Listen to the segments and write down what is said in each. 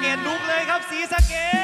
เกตลุกเลยครับสีสเกต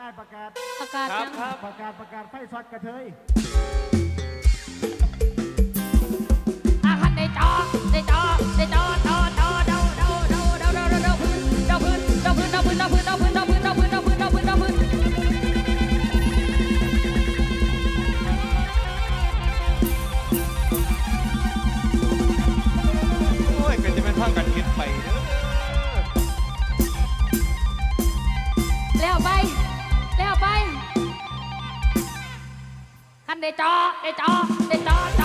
อ้ายประกาศ ประกาศครัยับงครับ ประกาศประกาศไฟช็อตกระเทยอาคันได้จอได้จอได้จอจอจอเดาเดาเดาเดาเดาเดาเดาพื้นเดาพื้นเดาพื้นเดาพื้นเดาพื้นเดาพื้นเดาพื้นเดาพื้นเดาพื้นเดาพื้นเดาพื้นโอ้ยเป็นจะเป็นพังกันคิด เดจอเดจอเดจอจ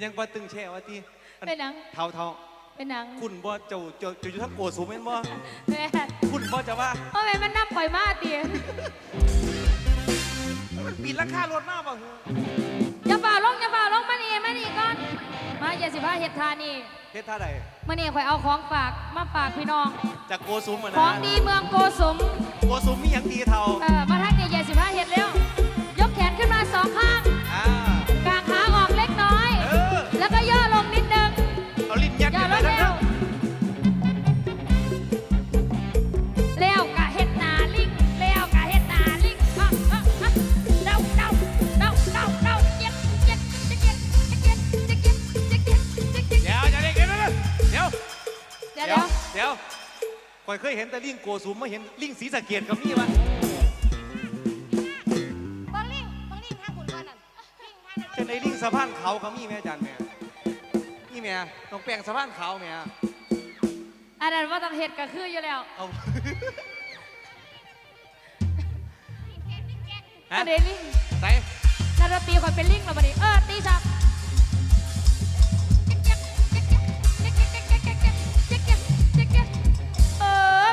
เป็นยังบ่ตึงแช่วะทีเป็นหนัง เท่าเท่าเป็นหนังคุณบ่เจ้าเจ้าเจ้าอยู่ทั้งโกสูงแม่นบ่แม่คุณบ่จะว่าโอ้ยมันนับข่อยมาเตียมันปีนราคารถมากบ่เหรออย่าฝ่าลงอย่าฝ่าลงมานี่มานี่ก่อนมาอย่าสิพาเฮ็ดทานี่เฮ็ดท่าใดมานี่ข่อยเอาของฝากมาฝากพี่น้องจากโกสูงมาขนะองดีเมืองโกสุมโกสูงมีหยังดีเท่าเออมาท ยเคยเห็นแต่ลิงโกสูงมาเห็นลิงสีสะเกียดกับนี่วะบางลิงบางลิงทางขุนกันนั่นลิงทางนั้นจะในลิงสะพานเขากับมีแม่อาจารย์แม่นี่แม่ต้องแปลงสะพานเขาแม่อันนั้นว่าต้องเฮ็ดก็คืออยู่แล้วเอา ลิงแก๊กลิงแก๊กฮะ อันนี้ลิง ใส่ นาราตีข่อยเป็นลิงแล้วบัดนี้เออตีฉับ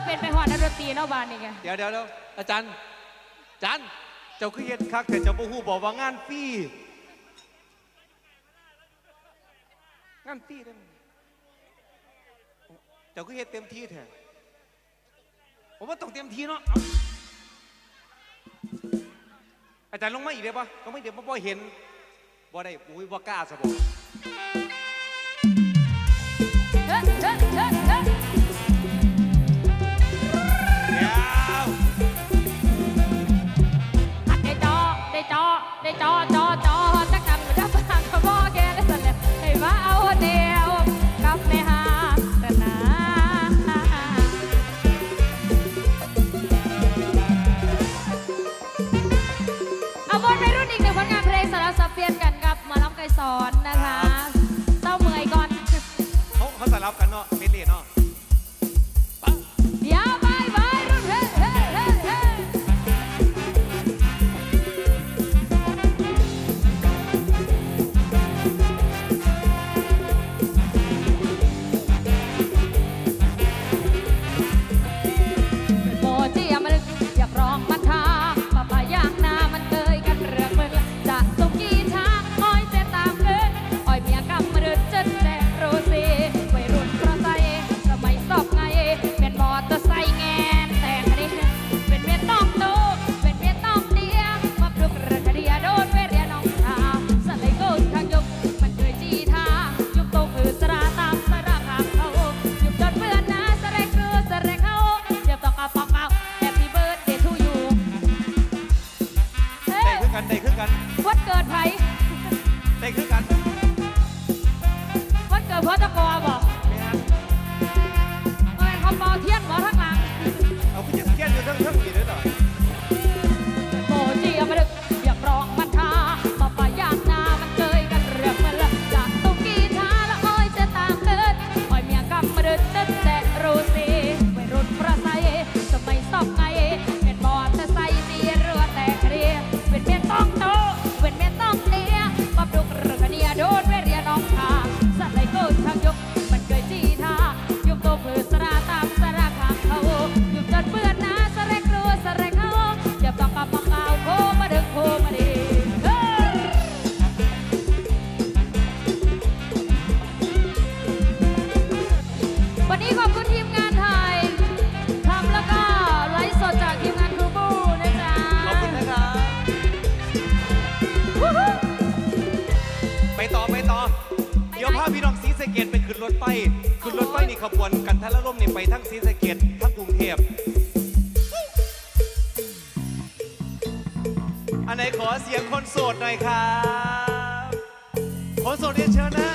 เป็นไปหอดนารตีเนาะบานนี่ไงเดี๋ยวเดี๋ยวเดี๋ยวอาจารย์อาจารย์เจ้าคือเฮ็ดคักแต่เจ้าบ่ฮู้บอกว่างานฟรีงานฟรีเด้อเจ้าคือเฮ็ดเต็มที่แท้ผมว่าต้องเต็มที่เนาะเอาอาจารย์ลงมาอีกได้ปะลงมาอีกเดี๋ยวบ่เห็นบ่ได้อุ้ยบ่กล้าซะบ่ ต่อไปต่อ เดี๋ยวพาพี่น้องสีสะเกดไปขึ้นรถไฟขึ้นรถไฟนี่ขบวนกันทะละล่มนี่ไปทั้งสีสะเกดทั้งกรุงเทพอันไหนขอเสียงคนโสดหน่อยครับคนโสดเรียนเชิญนะ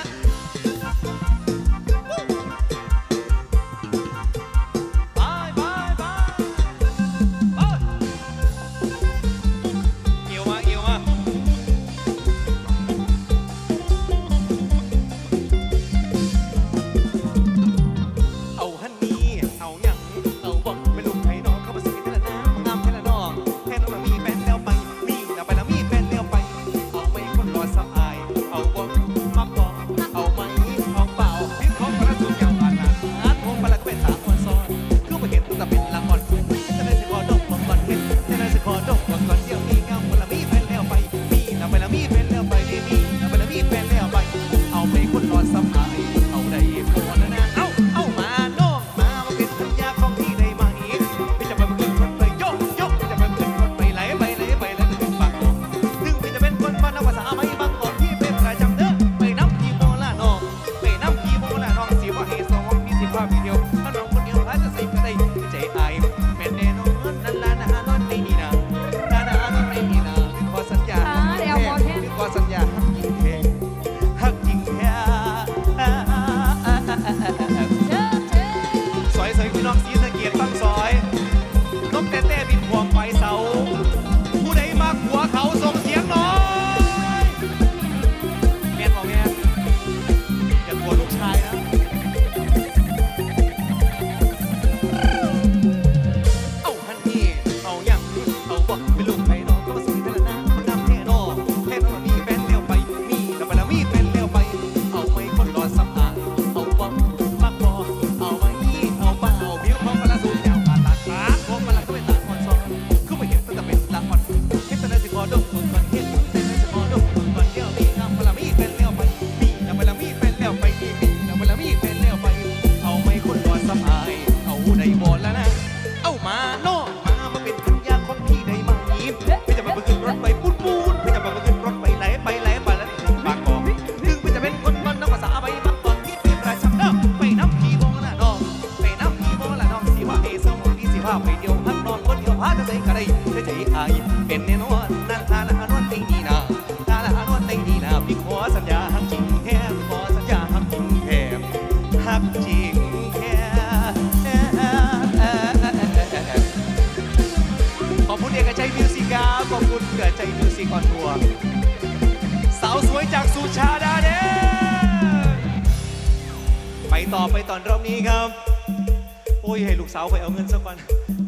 อน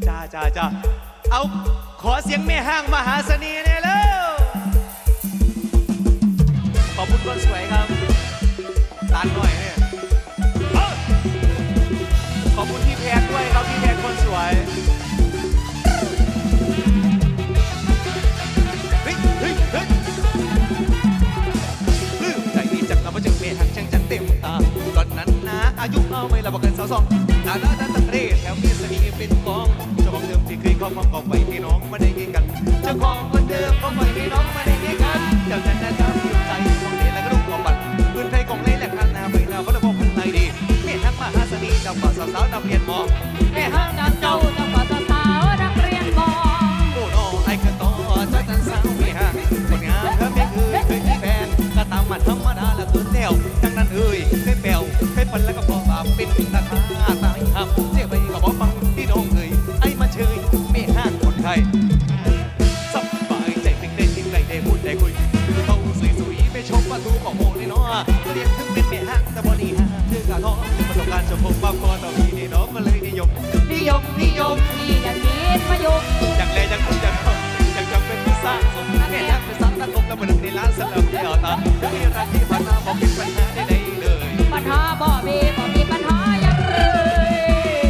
จ้าจ้าจ้าเอาขอเสียงแม่ห้างมหาเสน่ห์เลยแล้ว ขอบคุณคนสวยครับตานหน่อยเนี่ยขอบคุณพี่แพนด้วยครับพี่แพนคนสวยรื่มใจจังนะาจังแม่หักจังจังเต็มตาตอนนั้นนะอายุเอาไม่ละบอกกันสาวสอง อานะนั้นตั้เร่แถวเมียสนีเป็นกองเจ้าของเดิมที่เคยครอบครองก็ไปให้น้องมาได้เงี้กันเจ้าของคนเดิมก็ไปให้น้องมาได้เงี้กันเจ้านั้นนรั ยมนี่อย่าคิดประโยคอยากแลอยากคงอยากอยากจำเป็นผู้สร้างสม่ยอยเป็นสังคมแล้วมันในร้านสลับเดียวตาที่รักที่พัฒนาบอกเป็นปัญหาใดๆเลยปัญหาบ่มีบ่มีปัญหาอย่างเลย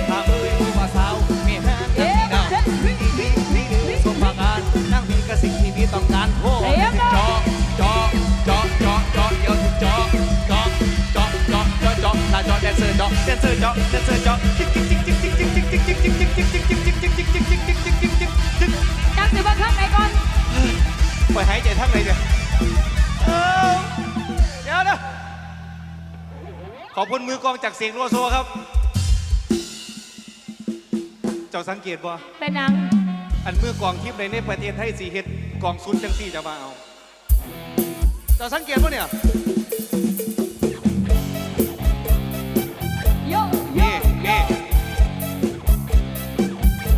ถาเอ้ยผู้ว่าสาวมีแฟนนั่งมีดาวสมบัติงารนั่งมีกระสิ่งที่พี่ต้องการโอ้จอจอจอจอจอเดี๋ยวถึงจอจอจอจอจอกลาจอแดนเซอร์จอแดนเซอร์จอแดนเซอร์จอกจิ๊กจิ๊ก ปหายใจทั้งเลยเนี่ยเอ้าเดี๋ยวนะขอบคุณมือกองจากเสียงลัวโซครับ เจ้าสังเกตบ่เป็นนังอันมือกองทิพย์ในในประเทศไทยสีเฮ็ดกลองซุนจังซี่จะมาเอา เจ้าสังเกตบ่เนี่ย โยโยนี่โยนี่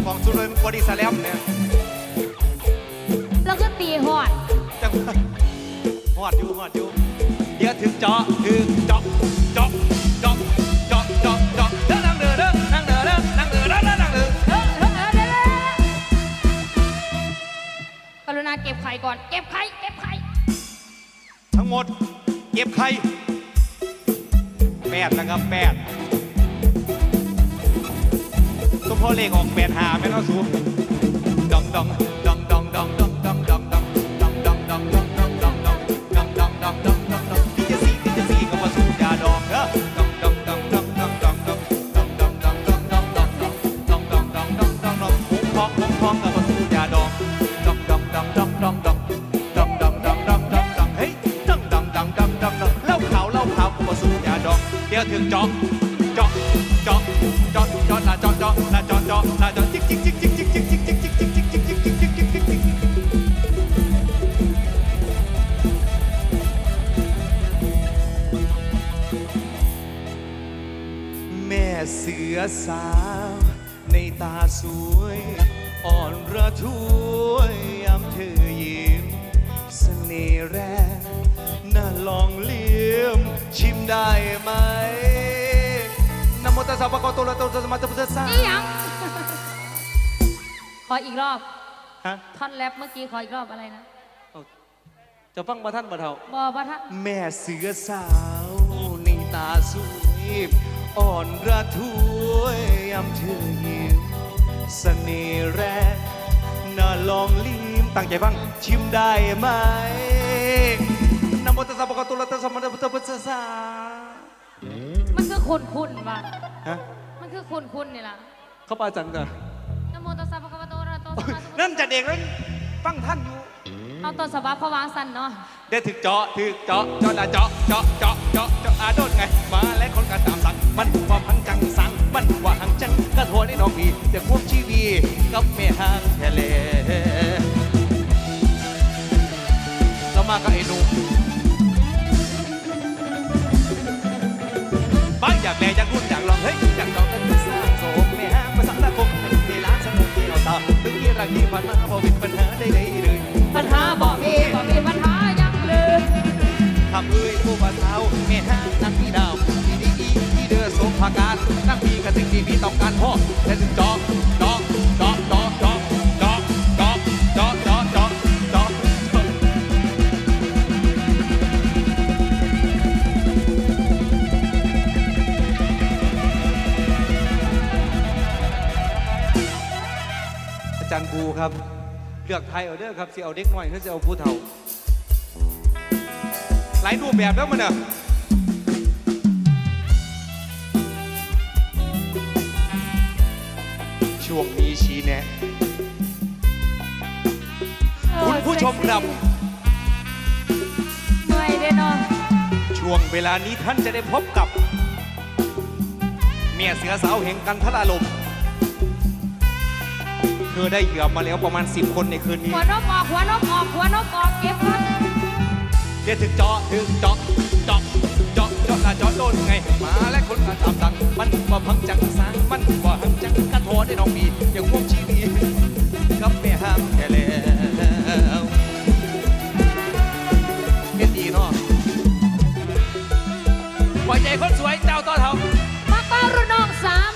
ของซุรินทร์บริสแลมเนี่ย หอดจังหวะฮอดอยู่ฮอดอยู่ เดี๋ยวถึงเจาะถึงเจาะเจาะเจาะเจาะเจาะเจาะเด้อนั่งเด้อเด้อนั่งเด้อเด้อนั่งเด้อเด้อนั่งเด้อเออเออเออเดี๋ยวๆกรุณาเก็บไข่ก่อน เก็บไข่เก็บไข่ทั้งหมด เก็บใครแปดนะครับแปดสมพอเลขออกแปดหาแม่นเอาสูดองดองี๋ยวถึงจอกจอกจอกจอกจอกนะจอกจอกนะจอกจอกนะจอกจิ๊กจิ๊กจิ๊กจิ๊ก อสาวในตาสวย อ่อนระทวยยามเธอยิ้มเสน่ห์แรงน่าลองเลี้ยมชิมได้ไหมนะโมตัสสะภะคะวะโตอะระหะโตสัมมาสัมพุทธัสสะนี่ยังขออีกรอบฮะท่อนแรปเมื่อกี้ขออีกรอบอะไรนะเอาจะฟังมาท่านมาเท่าบอพระท่านแม่เสือสาวในตาสวย อ่อนระทวยยามเธอยิ้มเสน่ห์แรงน่าลองลิ้มตั้งใจฟังชิมได้ไหมนะโมตัสสะภะคะวะโตอะระหะโตสัมมาสัมพุทธัสสะมันคือคุณคุณว่ะฮะมันคือคุณคุณนี่ล่ะเขาปาจังจ้ะนะโมตัสสะภะคะวะโตอะระหะโตสัมมาสัมพุทธัสสะนั่นจะเด็กนั้นฟังท่านอยู่ เอาต้นสบับเขาวางสั้นเนาะเดี๋ยวถึกเจาะถึกเจาะเจาะละเจาะเจาะเจาะเจาะเจาะอาโดนไง มาและคนกันตามสั่งมันว่าพังจังสัง มันว่าหังจังกระโถนไอ้น้องพี่จะควบชีวีกับแม่หางแทเลเรามากับไอ้หนุ่มบางอยากแลอยากรุ่นอยากลองเฮ้ยอยากลองกันสร้างโสมแม่หางมาสังตะคมเวลานสนุกที่เอาตาถึงที่รักที่ผ่านมาพอเป็นปัญหาได้ได้เลย ปัญหาบ่มีบ่มีปัญหายังเลยทำเอ้ยผู้บ่าวสาแม่ห้างนักพี่ดาวดีดีดีที่เดือสมภาการนักพีกับสิ่งที่มีต้องการพ่อและถึงจอก เลือกไทยเอาเด้อครับสิเอาเด็กน้อยหรือสิเอาผู้เฒ่า หลายรูปแบบแล้วมันอะช่วงนี้ชี้แนะ คุณผู้ชมครับเมื่อยเด้เนาะช่วงเวลานี้ท่านจะได้พบกับ เมียเสือสาวแห่งกันทลาลมเเธอได้เหยื่อมาแล้วประมาณ 10 คนในคืนนี้ หัวนกออกหัวนกออกหัวนกออกเก็บก่อนเดี๋ยวถึงเจาะถึงเจาะเจาะเจาะเจาะน่จอโดนไง มาและคนมาตามสั่งมันบ่พังจังสังมันบ่หังจังกระโถได้น้องมีอย่างพวกชีวีกับแม่ห้ามแค่แล้วเป็นดีเนาะปล่อยใจคนสวยเจ้าต้อเทอามาเป้ารุ่นน้องสาม